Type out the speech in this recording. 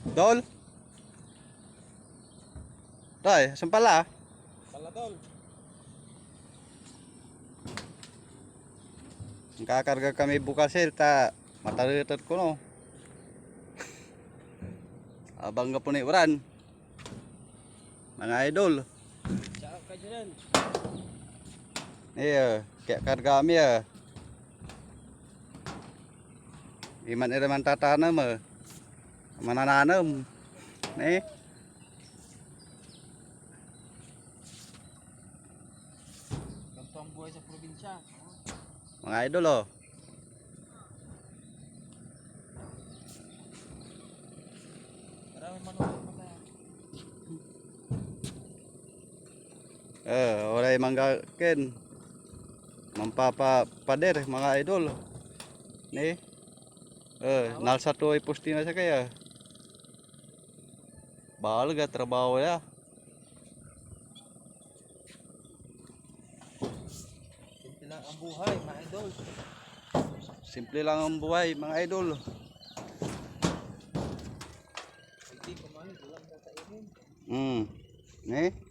Dol? Tay, saan pala? Paladol. Kakarga kami bukas eh, ta matalitot ko no. Abang ka po ni Uran. Mga idol. Siya ka dyan. Iya, kayak karga kami ya. Iman ira man tatanam eh. Manananam. Nih. Ganito ang buhay sa probinsya. Mga idol oh. Eh, oray manggakin. Mampapa pader mga idol. Nih. Eh, nal satu ay pusti na siya kaya. Trabaho ya. Simple lang ang buhay, mga idol. Simple lang ang buhay mga idol. Hindi kumain, walang kakainin. Hmm. Nih.